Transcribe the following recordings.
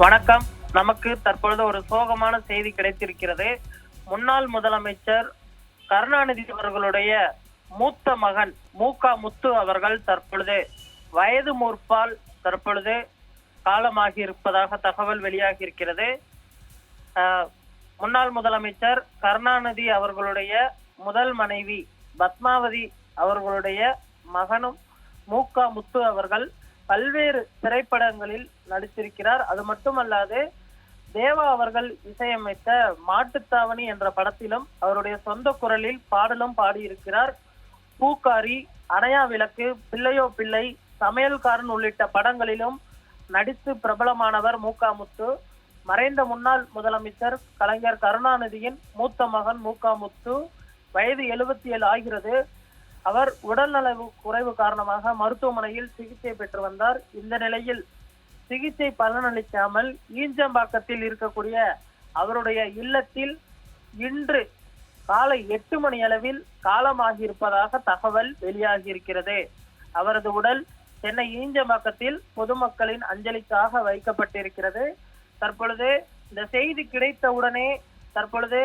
வணக்கம். நமக்கு தற்பொழுது ஒரு சோகமான செய்தி கிடைத்திருக்கிறது. முன்னாள் முதலமைச்சர் கருணாநிதி அவர்களுடைய மூத்த மகன் மூகா முத்து அவர்கள் தற்பொழுது வயது மூர்ப்பால் தற்பொழுது காலமாகி இருப்பதாக தகவல் வெளியாகி இருக்கிறது. முன்னாள் முதலமைச்சர் கருணாநிதி அவர்களுடைய முதல் மனைவி பத்மாவதி அவர்களுடைய மகனும் மூகா முத்து அவர்கள் பல்வேறு திரைப்படங்களில் நடித்திருக்கிறார். அது மட்டுமல்லாது தேவா அவர்கள் இசையமைத்த மாட்டுத்தாவணி என்ற படத்திலும் அவருடைய சொந்த குரலில் பாடலும் பாடியிருக்கிறார். பூக்காரி அணையா விளக்கு பிள்ளையோ பிள்ளை சமையல்காரன் உள்ளிட்ட படங்களிலும் நடித்து பிரபலமானவர் மூகா முத்து மறைந்த முன்னாள் முதலமைச்சர் கலைஞர் கருணாநிதியின் மூத்த மகன் மூகா முத்து வயது எழுபத்தி ஏழு ஆகிறது. அவர் உடல்நலவு குறைவு காரணமாக மருத்துவமனையில் சிகிச்சை பெற்று வந்தார். இந்த நிலையில் சிகிச்சை பலனளிக்காமல் ஈஞ்சம்பாக்கத்தில் இருக்கக்கூடிய அவருடைய இல்லத்தில் இன்று காலை எட்டு மணி அளவில் காலமாகி இருப்பதாக தகவல் வெளியாகி இருக்கிறது அவரது உடல் சென்னை ஈஞ்சம்பாக்கத்தில் பொதுமக்களின் அஞ்சலிக்காக வைக்கப்பட்டிருக்கிறது. தற்பொழுது இந்த செய்தி கிடைத்தவுடனே தற்பொழுது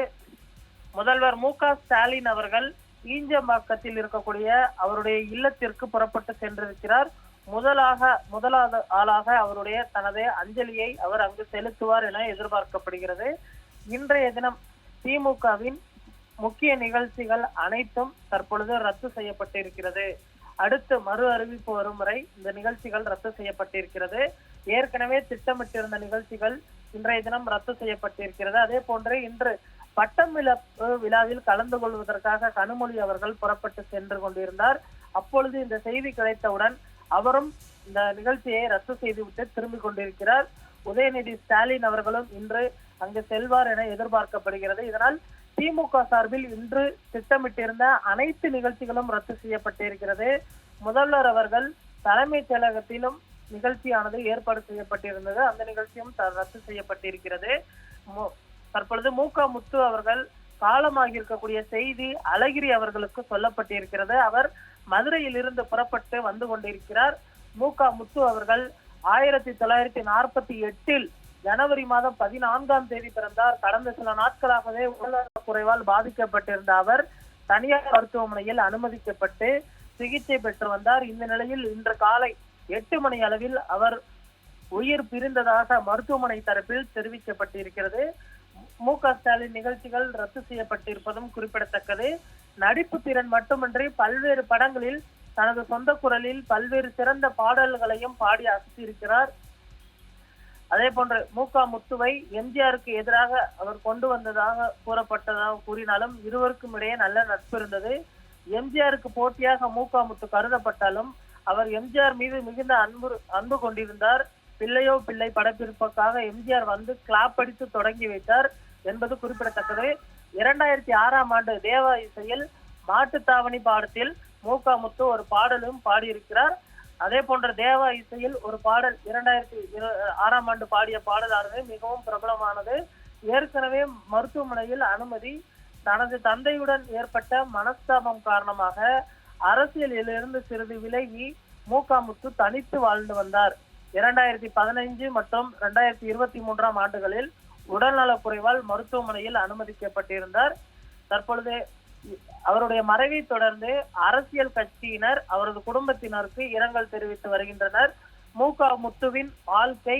முதல்வர் மு க ஸ்டாலின் அவர்கள் ஈஞ்சம்பாக்கத்தில் இருக்கக்கூடிய அவருடைய இல்லத்திற்கு புறப்பட்டு சென்றிருக்கிறார். முதலாக முதலாவது ஆளாக அவருடைய தனது அஞ்சலியை அவர் அங்கு செலுத்துவார் என எதிர்பார்க்கப்படுகிறது. இன்றைய தினம் திமுகவின் முக்கிய நிகழ்ச்சிகள் அனைத்தும் தற்பொழுது ரத்து செய்யப்பட்டிருக்கிறது. அடுத்து மறு அறிவிப்பு வரும் வரை இந்த நிகழ்ச்சிகள் ரத்து செய்யப்பட்டிருக்கிறது. ஏற்கனவே திட்டமிட்டிருந்த நிகழ்ச்சிகள் இன்றைய தினம் ரத்து செய்யப்பட்டிருக்கிறது. அதே போன்று இன்று பட்டம் விழப்பு விழாவில் கலந்து கொள்வதற்காக கனிமொழி அவர்கள் புறப்பட்டு சென்று கொண்டிருந்தார். அப்பொழுது இந்த செய்தி கிடைத்தவுடன் அவரும் இந்த நிகழ்ச்சியை ரத்து செய்துவிட்டு திரும்பிக் கொண்டிருக்கிறார். உதயநிதி ஸ்டாலின் அவர்களும் இன்று அங்கு செல்வார் என எதிர்பார்க்கப்படுகிறது. இதனால் திமுக சார்பில் இன்று திட்டமிட்டிருந்த அனைத்து நிகழ்ச்சிகளும் ரத்து செய்யப்பட்டிருக்கிறது. முதல்வர் அவர்கள் தலைமைச் செயலகத்திலும் நிகழ்ச்சியானது ஏற்பாடு செய்யப்பட்டிருந்தது. அந்த நிகழ்ச்சியும் த- ரத்து செய்யப்பட்டிருக்கிறது. தற்பொழுது மூகா முத்து அவர்கள் காலமாகி இருக்கக்கூடிய செய்தி அழகிரி அவர்களுக்கு சொல்லப்பட்டிருக்கிறது. அவர் மதுரையில் இருந்து புறப்பட்டு வந்து கொண்டிருக்கிறார். மூகா முத்து அவர்கள் ஆயிரத்தி தொள்ளாயிரத்தி நாற்பத்தி எட்டில் ஜனவரி மாதம் பதினான்காம் தேதி பிறந்தார். கடந்த சில நாட்களாகவே உடல்நலக் குறைவால் பாதிக்கப்பட்டிருந்த அவர் தனியார் மருத்துவமனையில் அனுமதிக்கப்பட்டு சிகிச்சை பெற்று வந்தார். இந்த நிலையில் இன்று காலை எட்டு மணி அளவில் அவர் உயிர் பிரிந்ததாக மருத்துவமனை தரப்பில் தெரிவிக்கப்பட்டிருக்கிறது. மு க ஸ்டாலின் நிகழ்ச்சிகள் ரத்து செய்யப்பட்டிருப்பதும் குறிப்பிடத்தக்கது. நடிப்பு திறன் மட்டுமின்றி பல்வேறு படங்களில் தனது சொந்த குரலில் பல்வேறு சிறந்த பாடல்களையும் பாடி அசத்தியிருக்கிறார். அதே போன்று மூகா முத்துவை எம்ஜிஆருக்கு எதிராக அவர் கொண்டு வந்ததாக கூறப்பட்டதாக கூறினாலும் இருவருக்கும் இடையே நல்ல நட்பு இருந்தது. எம்ஜிஆருக்கு போட்டியாக மூகா முத்து கருதப்பட்டாலும் அவர் எம்ஜிஆர் மீது மிகுந்த அன்பு அன்பு கொண்டிருந்தார். பிள்ளையோ பிள்ளை படப்பிடிப்புக்காக எம்ஜிஆர் வந்து கிளாப் அடித்து தொடங்கி வைத்தார். என்பது குறிப்பிடத்தக்கது. இரண்டாயிரத்தி ஆறாம் ஆண்டு தேவா இசையில் மாட்டுத்தாவணி பாடத்தில் மூகா முத்து ஒரு பாடலும் பாடியிருக்கிறார். அதே போன்ற தேவா இசையில் ஒரு பாடல் இரண்டாயிரத்தி இரு- ஆறாம் ஆண்டு பாடிய பாடலானது மிகவும் பிரபலமானது. ஏற்கனவே மருத்துவமனையில் அனுமதி தனது தந்தையுடன் ஏற்பட்ட மனஸ்தாபம் காரணமாக அரசியலிலிருந்து சிறிது விலகி மூகாமுத்து தனித்து வாழ்ந்து வந்தார். இரண்டாயிரத்தி பதினைஞ்சு மற்றும் இரண்டாயிரத்தி இருபத்தி மூன்றாம் ஆண்டுகளில் உடல்நலக் குறைவால் மருத்துவமனையில் அனுமதிக்கப்பட்டிருந்தார். தற்பொழுது அவருடைய மறைவை தொடர்ந்து அரசியல் கட்சியினர் அவரது குடும்பத்தினருக்கு இரங்கல் தெரிவித்து வருகின்றனர். மூகா முத்துவின் வாழ்க்கை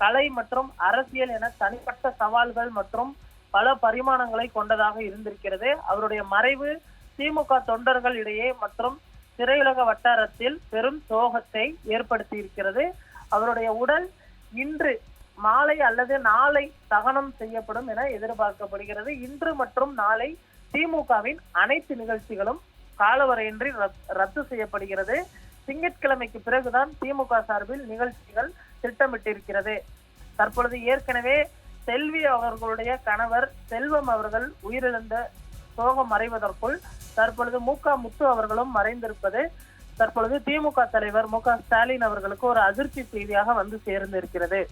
கலை மற்றும் அரசியல் என தனிப்பட்ட சவால்கள் மற்றும் பல பரிமாணங்களை கொண்டதாக இருந்திருக்கிறது. அவருடைய மறைவு திமுக தொண்டர்கள் இடையே மற்றும் திரையுலக வட்டாரத்தில் பெரும் சோகத்தை ஏற்படுத்தி இருக்கிறது அவருடைய உடல் இன்று மாலை அல்லது நாளை தகனம் செய்யப்படும் என எதிர்பார்க்கப்படுகிறது. இன்று மற்றும் நாளை திமுகவின் அனைத்து நிகழ்ச்சிகளும் காலவரையின்றி ரத்- ரத்து செய்யப்படுகிறது. திங்கட்கிழமைக்கு பிறகுதான் திமுக சார்பில் நிகழ்ச்சிகள் திட்டமிட்டிருக்கிறது. தற்பொழுது ஏற்கனவே செல்வி அவர்களுடைய கணவர் செல்வம் அவர்கள் உயிரிழந்த சோகம் மறைவதற்குள் தற்பொழுது மூகா முத்து அவர்களும் மறைந்திருப்பது தற்பொழுது திமுக தலைவர் மு க ஸ்டாலின் அவர்களுக்கு ஒரு அதிர்ச்சி செய்தியாக வந்து சேர்ந்திருக்கிறது.